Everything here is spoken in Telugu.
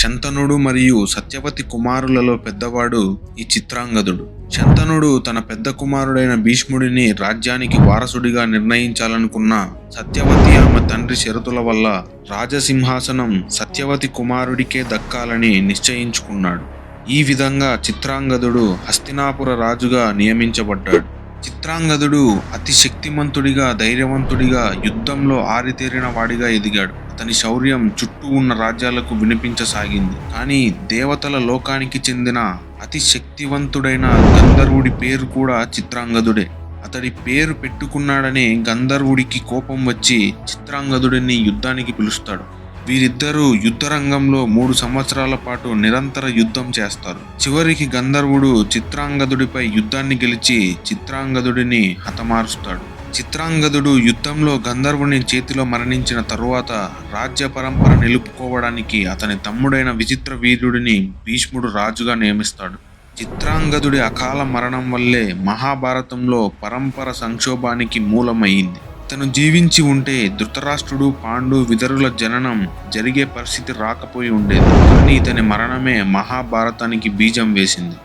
శంతనుడు మరియు సత్యవతి కుమారులలో పెద్దవాడు ఈ చిత్రాంగదుడు. శంతనుడు తన పెద్ద కుమారుడైన భీష్ముడిని రాజ్యానికి వారసుడిగా నిర్ణయించాలనుకున్న సత్యవతి ఆమె తండ్రి షరతుల వల్ల రాజసింహాసనం సత్యవతి కుమారుడికే దక్కాలని నిశ్చయించుకున్నాడు. ఈ విధంగా చిత్రాంగదుడు హస్తినాపుర రాజుగా నియమించబడ్డాడు. చిత్రాంగదుడు అతి శక్తిమంతుడిగా ధైర్యవంతుడిగా యుద్ధంలో ఆరితేరిన వాడిగా ఎదిగాడు. అతని శౌర్యం చుట్టూ ఉన్న రాజ్యాలకు వినిపించసాగింది. కానీ దేవతల లోకానికి చెందిన అతి శక్తివంతుడైన గంధర్వుడి పేరు కూడా చిత్రాంగదుడే. అతడి పేరు పెట్టుకున్నాడని గంధర్వుడికి కోపం వచ్చి చిత్రాంగదుడిని యుద్ధానికి పిలుస్తాడు. వీరిద్దరూ యుద్ధరంగంలో మూడు సంవత్సరాల పాటు నిరంతర యుద్ధం చేస్తారు. చివరికి గంధర్వుడు చిత్రాంగదుడిపై యుద్ధాన్ని గెలిచి చిత్రాంగదుడిని హతమారుస్తాడు. చిత్రాంగదుడు యుద్ధంలో గంధర్వుని చేతిలో మరణించిన తరువాత రాజ్య పరంపర నిలుపుకోవడానికి అతని తమ్ముడైన విచిత్ర వీరుడిని భీష్ముడు రాజుగా నియమిస్తాడు. చిత్రాంగదుడి అకాల మరణం వల్లే మహాభారతంలో పరంపర సంక్షోభానికి మూలమైంది అతను జీవించి ఉంటే ధృతరాష్ట్రుడు పాండు విదరుల జననం జరిగే పరిస్థితి రాకపోయి ఉండేది. కానీ ఇతని మరణమే మహాభారతానికి బీజం వేసింది.